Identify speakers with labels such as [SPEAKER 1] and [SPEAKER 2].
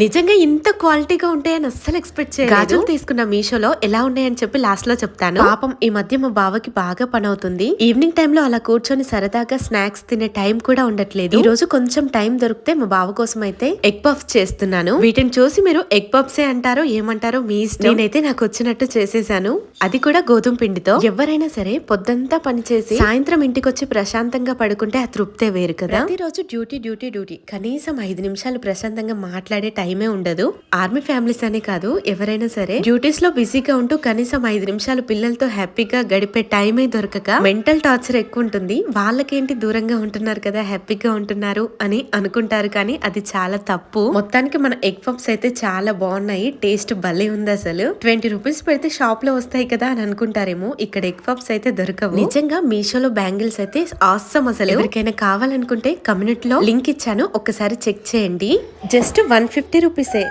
[SPEAKER 1] నిజంగా ఇంత క్వాలిటీగా ఉంటాయని అస్సలు ఎక్స్పెక్ట్ చేయలేదు. గాజులు తీసుకున్న మీషోలో ఎలా ఉన్నాయని చెప్పి లాస్ట్లో చెప్తాను. పాపం ఈ మధ్య మా బావకి బాగా పని అవుతుంది ఈవినింగ్ టైం లో అలా కూర్చొని సరదాగా స్నాక్స్ తినే టైం కూడా ఉండట్లేదు. ఈ రోజు కొంచెం టైం దొరికితే మా బావ కోసం అయితే ఎగ్ పఫ్స్ చేస్తున్నాను. వీటిని చూసి మీరు ఎగ్ పఫ్సే అంటారో ఏమంటారో మీ ఇష్టం. నేనైతే నాకు వచ్చినట్టు చేసేసాను. అది కూడా గోధుమ పిండితో. ఎవరైనా సరే పొద్దంతా పని చేసి సాయంత్రం ఇంటికి వచ్చి ప్రశాంతంగా పడుకుంటే ఆ తృప్తే వేరు కదా. ప్రతిరోజు డ్యూటీ డ్యూటీ డ్యూటీ. కనీసం ఐదు నిమిషాలు ప్రశాంతంగా మాట్లాడే టైమే ఉండదు. ఆర్మీ ఫ్యామిలీస్ అనే కాదు ఎవరైనా సరే. డ్యూటీస్లో బిజీగా ఉంటూ కనీసం ఐదు నిమిషాలు పిల్లలతో హ్యాపీగా గడిపే టైమే దొరకక మెంటల్ టార్చర్ ఎక్కువ ఉంటుంది. వాళ్ళకేంటి దూరంగా ఉంటున్నారు కదా హ్యాపీగా ఉంటున్నారు అని అనుకుంటారు కానీ అది చాలా తప్పు. మొత్తానికి మన ఎగ్ పప్స్ అయితే చాలా బాగున్నాయి. టేస్ట్ భలే ఉంది అసలు. ట్వంటీ రూపీస్ పెడితే షాప్లో వస్తాయి కదా అని అనుకుంటారేమో. ఇక్కడ ఎగ్ పప్స్ అయితే దొరకవు. నిజంగా మీషోలో బ్యాంగిల్స్ అయితే ఆసం అసలు. ఎవరికైనా కావాలనుకుంటే కమ్యూనిటీలో లింక్ ఇచ్చాను. ఒక్కసారి చెక్ చేయండి. జస్ట్ వన్ ఫిఫ్టీ రూపీసే